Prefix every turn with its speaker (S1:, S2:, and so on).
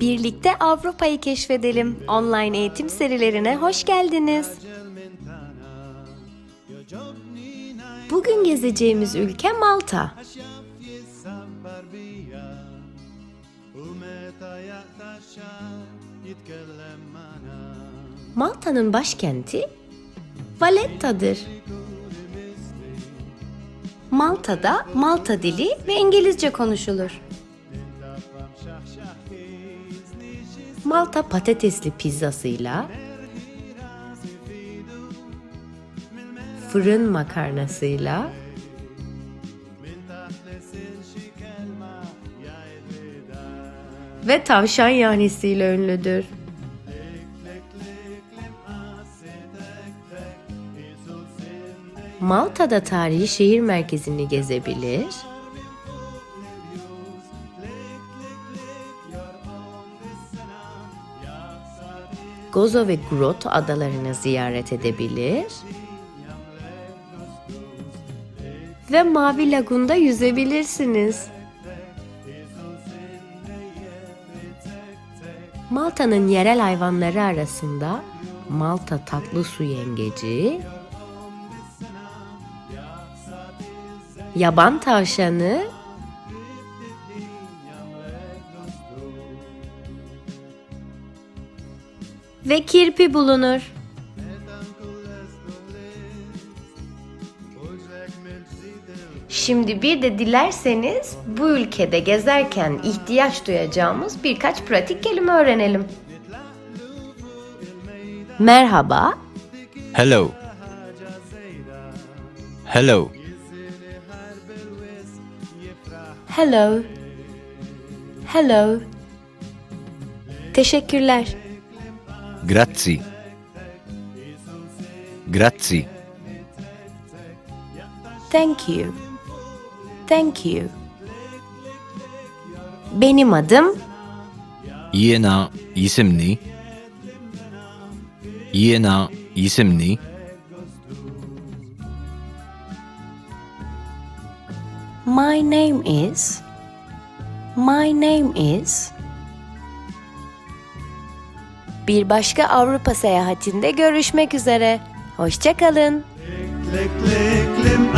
S1: Birlikte Avrupa'yı keşfedelim. Online eğitim serilerine hoş geldiniz. Bugün gezeceğimiz ülke Malta. Malta'nın başkenti Valetta'dır. Malta'da Malta dili ve İngilizce konuşulur. Malta patatesli pizzasıyla fırın makarnasıyla ve tavşan yahnisiyle ünlüdür. Malta'da tarihi şehir merkezini gezebilir. Gozo ve Grotto adalarını ziyaret edebilir. Ve Mavi Lagun'da yüzebilirsiniz. Malta'nın yerel hayvanları arasında Malta tatlı su yengeci, yaban tavşanı ve kirpi bulunur. Şimdi bir de dilerseniz bu ülkede gezerken ihtiyaç duyacağımız birkaç pratik kelime öğrenelim. Merhaba,
S2: Hello. Hello.
S1: Hello, hello. Teşekkürler.
S2: Grazie. Grazie.
S1: Thank you. Thank you. Benim adım
S2: Jiena jisimni. Jiena jisimni.
S1: My name is My name is Bir başka Avrupa seyahatinde görüşmek üzere. Hoşçakalın.
S3: Klik, klik, lim,